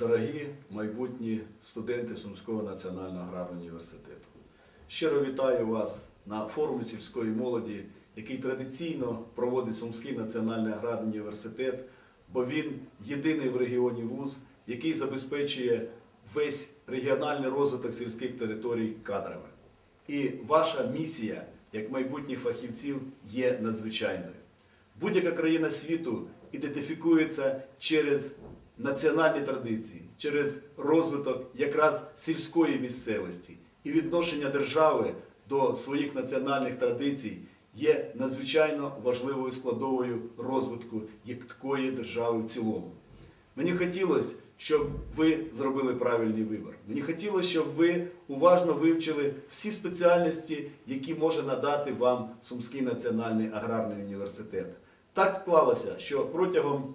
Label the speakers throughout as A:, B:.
A: дорогі майбутні студенти Сумського національного аграрного університету. Щиро вітаю вас на форумі сільської молоді, який традиційно проводить Сумський національний аграрний університет, бо він єдиний в регіоні вуз, який забезпечує весь регіональний розвиток сільських територій кадрами. І ваша місія, як майбутніх фахівців, є надзвичайною. Будь-яка країна світу ідентифікується через національні традиції, через розвиток якраз сільської місцевості. І відношення держави до своїх національних традицій є надзвичайно важливою складовою розвитку як такої держави в цілому. Мені хотілося, щоб ви зробили правильний вибір. Мені хотілося, щоб ви уважно вивчили всі спеціальності, які може надати вам Сумський національний аграрний університет. Так склалося, що протягом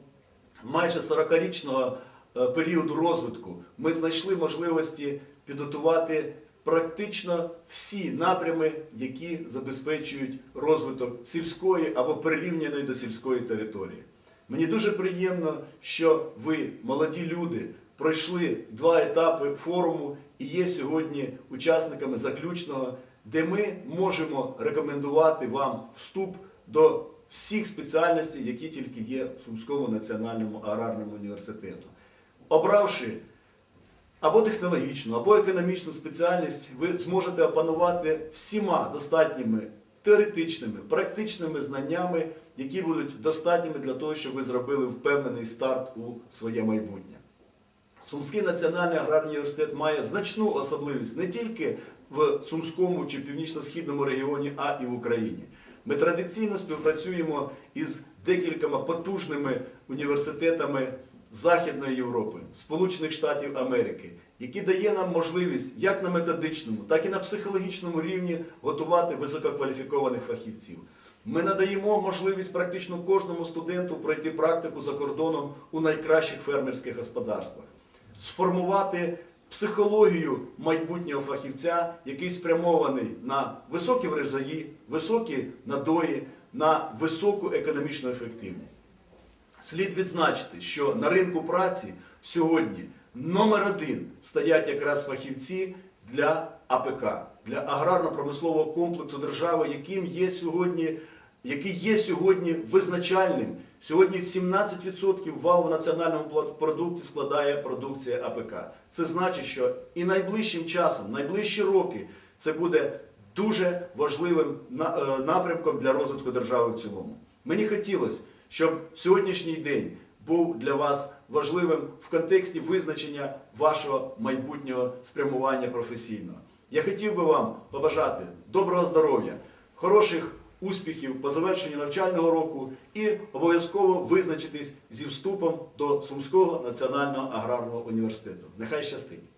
A: майже 40-річного е, періоду розвитку ми знайшли можливості підготувати практично всі напрями, які забезпечують розвиток сільської або прирівняної до сільської території. Мені дуже приємно, що ви, молоді люди, пройшли два етапи форуму і є сьогодні учасниками заключного, де ми можемо рекомендувати вам вступ до всіх спеціальностей, які тільки є в Сумському національному аграрному університету. Обравши або технологічну, або економічну спеціальність, ви зможете опанувати всіма достатніми теоретичними, практичними знаннями, які будуть достатніми для того, щоб ви зробили впевнений старт у своє майбутнє. Сумський національний аграрний університет має значну особливість не тільки в Сумському чи Північно-Східному регіоні, а і в Україні. Ми традиційно співпрацюємо із декількома потужними університетами Західної Європи, Сполучених Штатів Америки, які дає нам можливість як на методичному, так і на психологічному рівні готувати висококваліфікованих фахівців. Ми надаємо можливість практично кожному студенту пройти практику за кордоном у найкращих фермерських господарствах, сформувати психологію майбутнього фахівця, який спрямований на високі врожаї, високі надої, на високу економічну ефективність. Слід відзначити, що на ринку праці сьогодні номер один стоять якраз фахівці для АПК, для аграрно-промислового комплексу держави, яким є сьогодні, який є сьогодні визначальним. Сьогодні 17% валу в національному продукті складає продукція АПК. Це значить, що і найближчим часом, найближчі роки, це буде дуже важливим е, напрямком для розвитку держави в цілому. Мені хотілося, щоб сьогоднішній день був для вас важливим в контексті визначення вашого майбутнього спрямування професійного. Я хотів би вам побажати доброго здоров'я, хороших успіхів по завершенню навчального року і обов'язково визначитись зі вступом до Сумського національного аграрного університету. Нехай щастить!